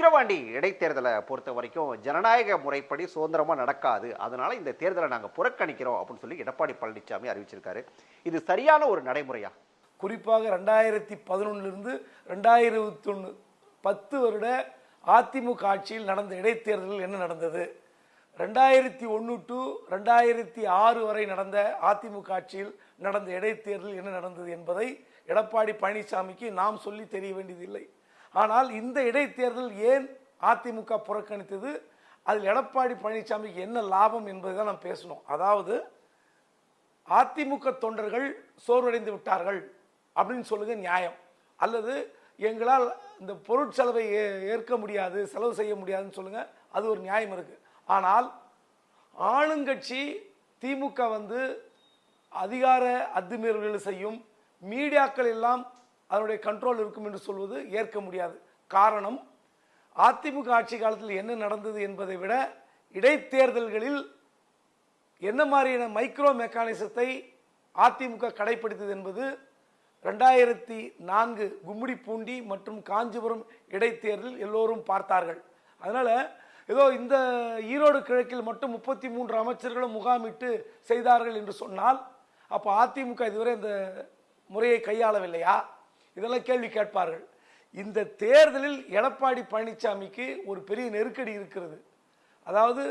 விக்கிரவாண்டி இடைத்தேர்தலை பொறுத்த வரைக்கும் ஜனநாயக முறைப்படி சுதந்திரமாக நடக்காது. அதனால இந்த தேர்தலை நாங்கள் புறக்கணிக்கிறோம் அப்படின்னு சொல்லி எடப்பாடி பழனிசாமி அறிவிச்சிருக்காரு. இது சரியான ஒரு நடைமுறையா? குறிப்பாக ரெண்டாயிரத்தி பதினொன்றிலிருந்து ரெண்டாயிரத்தி ஒன்று பத்து வருட அதிமுக ஆட்சியில் நடந்த இடைத்தேர்தலில் என்ன நடந்தது? ரெண்டாயிரத்தி ஒன்று டு ரெண்டாயிரத்தி ஆறு வரை நடந்த அதிமுக ஆட்சியில் நடந்த இடைத்தேர்தல் என்ன நடந்தது என்பதை எடப்பாடி பழனிசாமிக்கு நாம் சொல்லி தெரிய வேண்டியதில்லை. ஆனால் இந்த இடைத்தேர்தல் ஏன் அதிமுக புறக்கணித்தது? அதில் எடப்பாடி பழனிசாமிக்கு என்ன லாபம் என்பதை தான் நாம் பேசணும். அதாவது அதிமுக தொண்டர்கள் சோர்வடைந்து விட்டார்கள் அப்படின்னு சொல்லுங்க நியாயம். அல்லது எங்களால் இந்த பொருட்செலவை ஏற்க முடியாது செலவு செய்ய முடியாதுன்னு சொல்லுங்க அது ஒரு நியாயம் இருக்கு. ஆனால் ஆளுங்கட்சி திமுக வந்து அதிகார அத்துமீறல்கள் செய்யும் மீடியாக்கள் எல்லாம் அதனுடைய கண்ட்ரோல் இருக்கும் என்று சொல்வது ஏற்க முடியாது. காரணம் அதிமுக ஆட்சி காலத்தில் என்ன நடந்தது என்பதை விட இடைத்தேர்தல்களில் என்ன மாதிரியான மைக்ரோ மெக்கானிசத்தை அதிமுக கடைபிடித்தது என்பது ரெண்டாயிரத்தி நான்கு கும்மிடி பூண்டி மற்றும் காஞ்சிபுரம் இடைத்தேர்தல் எல்லோரும் பார்த்தார்கள். அதனால் ஏதோ இந்த ஈரோடு கிழக்கில் மட்டும் முப்பத்தி மூன்று அமைச்சர்களும் முகாமிட்டு செய்தார்கள் என்று சொன்னால் அப்போ அதிமுக இதுவரை இந்த முறையை கையாளவில்லையா? இதெல்லாம் கேள்வி கேட்பார்கள். இந்த தேர்தலில் எடப்பாடி பழனிசாமிக்கு ஒரு பெரிய நெருக்கடி இருக்கிறது. அதாவது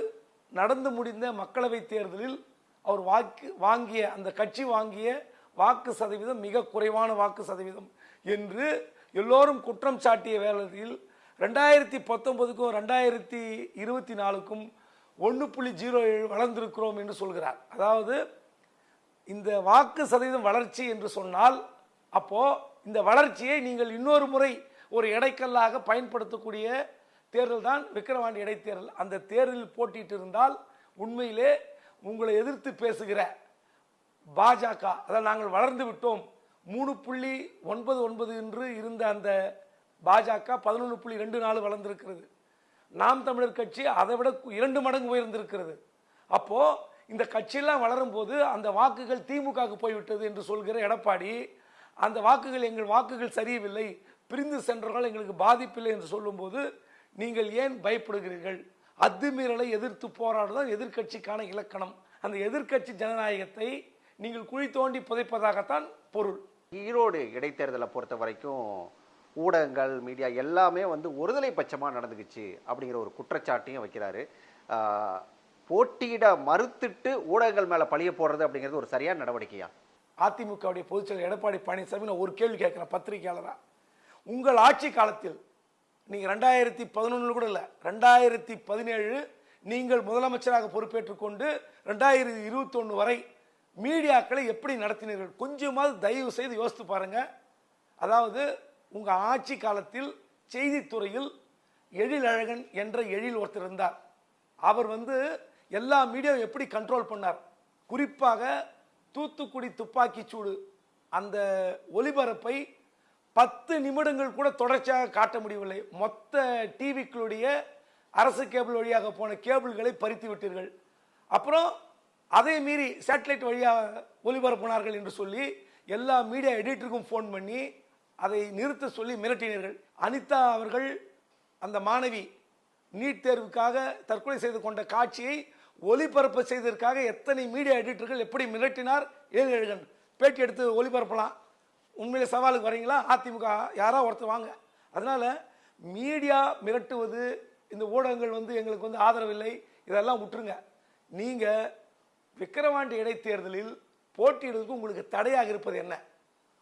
நடந்து முடிந்த மக்களவைத் தேர்தலில் அவர் வாக்கு வாங்கிய அந்த கட்சி வாங்கிய வாக்கு சதவீதம் மிக குறைவான வாக்கு சதவீதம் என்று எல்லோரும் குற்றம் சாட்டிய வேளையில் ரெண்டாயிரத்தி பத்தொன்பதுக்கும் ரெண்டாயிரத்தி இருபத்தி நாலுக்கும் ஒன்று புள்ளி ஜீரோ ஏழு வளர்ந்திருக்கிறோம் என்று சொல்கிறார். அதாவது இந்த வாக்கு சதவீதம் வளர்ச்சி என்று சொன்னால் அப்போது இந்த வளர்ச்சியை நீங்கள் இன்னொரு முறை ஒரு இடைக்கல்லாக பயன்படுத்தக்கூடிய தேர்தல் தான் விக்கிரவாண்டி இடைத்தேர்தல். அந்த தேர்தலில் போட்டிட்டு இருந்தால் உண்மையிலே உங்களை எதிர்த்து பேசுகிற பாஜக அதாவது நாங்கள் வளர்ந்து விட்டோம் மூணு புள்ளி ஒன்பது ஒன்பது என்று இருந்த அந்த பாஜக பதினொன்று புள்ளி ரெண்டு நாலு வளர்ந்திருக்கிறது. நாம் தமிழர் கட்சி அதை விட இரண்டு மடங்கு உயர்ந்திருக்கிறது. அப்போது இந்த கட்சியெல்லாம் வளரும் போது அந்த வாக்குகள் திமுகவுக்கு போய்விட்டது என்று சொல்கிற எடப்பாடி அந்த வாக்குகள் எங்கள் வாக்குகள் சரியவில்லை பிரிந்து சென்றவர்கள் எங்களுக்கு பாதிப்பில்லை என்று சொல்லும்போது நீங்கள் ஏன் பயப்படுகிறீர்கள்? அத்துமீறலை எதிர்த்து போராடுதான் எதிர்க்கட்சிக்கான இலக்கணம். அந்த எதிர்க்கட்சி ஜனநாயகத்தை நீங்கள் குழி தோண்டி புதைப்பதாகத்தான் பொருள். ஈரோடு இடைத்தேர்தலை பொறுத்த வரைக்கும் ஊடகங்கள் மீடியா எல்லாமே வந்து ஒருதலை பட்சமாக நடந்துக்குச்சு அப்படிங்கிற ஒரு குற்றச்சாட்டையும் வைக்கிறாரு. போட்டியிட மறுத்துட்டு ஊடகங்கள் மேலே பழிய போடுறது அப்படிங்கிறது ஒரு சரியான நடவடிக்கையா? அதிமுகவுடைய பொதுச்செயலர் எடப்பாடி பழனிசாமி நான் ஒரு கேள்வி கேட்குறேன் பத்திரிகையாளராக உங்கள் ஆட்சி காலத்தில் நீங்கள் ரெண்டாயிரத்தி பதினொன்று கூட இல்லை ரெண்டாயிரத்தி பதினேழு நீங்கள் முதலமைச்சராக பொறுப்பேற்றுக்கொண்டு ரெண்டாயிரத்தி இருபத்தொன்று வரை மீடியாக்களை எப்படி நடத்தினீர்கள்? கொஞ்சமாவது தயவு செய்து யோசித்து பாருங்கள் அதாவது உங்கள் ஆட்சி காலத்தில் செய்தித்துறையில் எழிலழகன் என்ற எழில் ஒருத்தர் இருந்தார். அவர் வந்து எல்லா மீடியாவும் எப்படி கண்ட்ரோல் பண்ணார்? குறிப்பாக தூத்துக்குடி துப்பாக்கிச்சூடு அந்த ஒலிபரப்பை பத்து நிமிடங்கள் கூட தொடர்ச்சியாக காட்ட முடியவில்லை. மொத்த டிவிக்களுடைய அரசு கேபிள் வழியாக போன கேபிள்களை பறித்து விட்டீர்கள். அப்புறம் அதை மீறி சேட்டலைட் வழியாக ஒளிபரப்பினார்கள் என்று சொல்லி எல்லா மீடியா எடிட்டருக்கும் ஃபோன் பண்ணி அதை நிறுத்த சொல்லி மிரட்டினீர்கள். அனிதா அவர்கள் அந்த மாணவி நீட் தேர்வுக்காக தற்கொலை செய்து கொண்ட காட்சியை ஒளிபரப்பு செய்ததற்காக எத்தனை மீடியா எடிட்டர்கள் எப்படி மிரட்டினார்? ஏழு பேட்டி எடுத்து ஒளிபரப்பலாம். உண்மையிலே சவாலுக்கு வரீங்களா? அதிமுக யாரோ ஒருத்தர் வாங்க. அதனால் மீடியா மிரட்டுவது இந்த ஊடகங்கள் வந்து எங்களுக்கு வந்து ஆதரவில்லை இதெல்லாம் விட்டுருங்க. நீங்கள் விக்கிரவாண்டி இடைத்தேர்தலில் போட்டியிடுவதற்கு உங்களுக்கு தடையாக இருப்பது என்ன?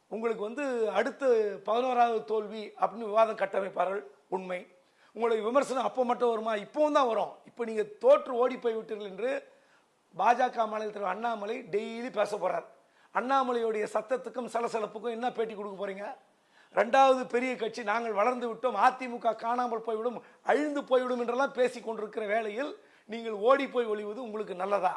உங்களுக்கு வந்து அடுத்து பதினோராவது தோல்வி அப்படின்னு விவாதம் கட்டமைப்பார்கள். உண்மை. உங்களுக்கு விமர்சனம் அப்போ மட்டும் வருமா? இப்போவும் தான் வரும். இப்போ நீங்கள் தோற்று ஓடி போய் விட்டீர்கள் என்று பாஜக மாநில தலைவர் அண்ணாமலை டெய்லி பேச போகிறார் அண்ணாமலையுடைய சத்தத்துக்கும் சலசலப்புக்கும் என்ன பேட்டி கொடுக்க போறீங்க? ரெண்டாவது பெரிய கட்சி நாங்கள் வளர்ந்து விட்டோம் அதிமுக காணாமல் போய்விடும் அழிந்து போய்விடும் என்றெல்லாம் பேசி கொண்டிருக்கிற வேளையில் நீங்கள் ஓடி போய் ஒழிவது உங்களுக்கு நல்லதா?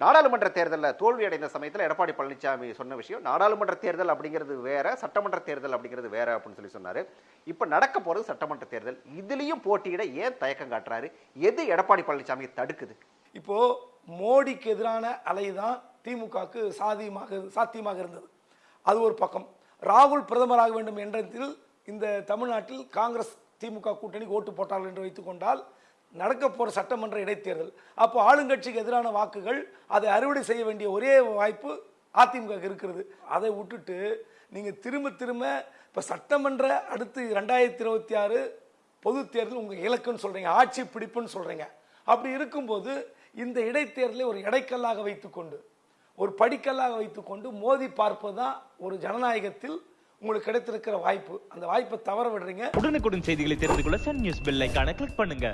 நாடாளுமன்ற தேர்தலில் தோல்வி அடைந்த சமயத்தில் எடப்பாடி பழனிசாமி சொன்ன விஷயம் நாடாளுமன்ற தேர்தல் அப்படிங்கிறது வேற சட்டமன்ற தேர்தல் அப்படிங்கிறது வேற அப்படின்னு சொல்லி சொன்னார். இப்போ நடக்க போகிறது சட்டமன்ற தேர்தல். இதுலேயும் போட்டியிட ஏன் தயக்கம் காட்டுறாரு? எது எடப்பாடி பழனிசாமி தடுக்குது? இப்போது மோடிக்கு எதிரான அலை தான் திமுகவுக்கு சாதியமாக சாத்தியமாக இருந்தது. அது ஒரு பக்கம். ராகுல் பிரதமராக வேண்டும் என்றதில் இந்த தமிழ்நாட்டில் காங்கிரஸ் திமுக கூட்டணி ஓட்டு போட்டார்கள் என்று வைத்துக்கொண்டால் நடக்க போகிற சட்டமன்ற இடைத்தேர்தல். அப்போ ஆளுங்கட்சிக்கு எதிரான வாக்குகள் அதை அறுவடை செய்ய வேண்டிய ஒரே வாய்ப்பு அதிமுக இருக்கிறது. அதை விட்டுட்டு நீங்கள் திரும்ப திரும்ப இப்போ சட்டமன்ற அடுத்து ரெண்டாயிரத்தி இருபத்தி ஆறு பொது தேர்தல் உங்கள் இலக்குன்னு சொல்கிறீங்க ஆட்சி பிடிப்புன்னு சொல்கிறீங்க அப்படி இருக்கும்போது இந்த இடைத்தேர்தலை ஒரு இடைக்கல்லாக வைத்துக்கொண்டு ஒரு படிக்கல்லாக வைத்துக்கொண்டு மோதி பார்ப்பது தான் ஒரு ஜனநாயகத்தில் உங்களுக்கு கிடைத்திருக்கிற வாய்ப்பு. அந்த வாய்ப்பை தவற விடுறீங்க. உடனுக்குடன் செய்திகளை தெரிந்து கொள்ள சன் நியூஸ் பெல் ஐக்கான கிளிக் பண்ணுங்க.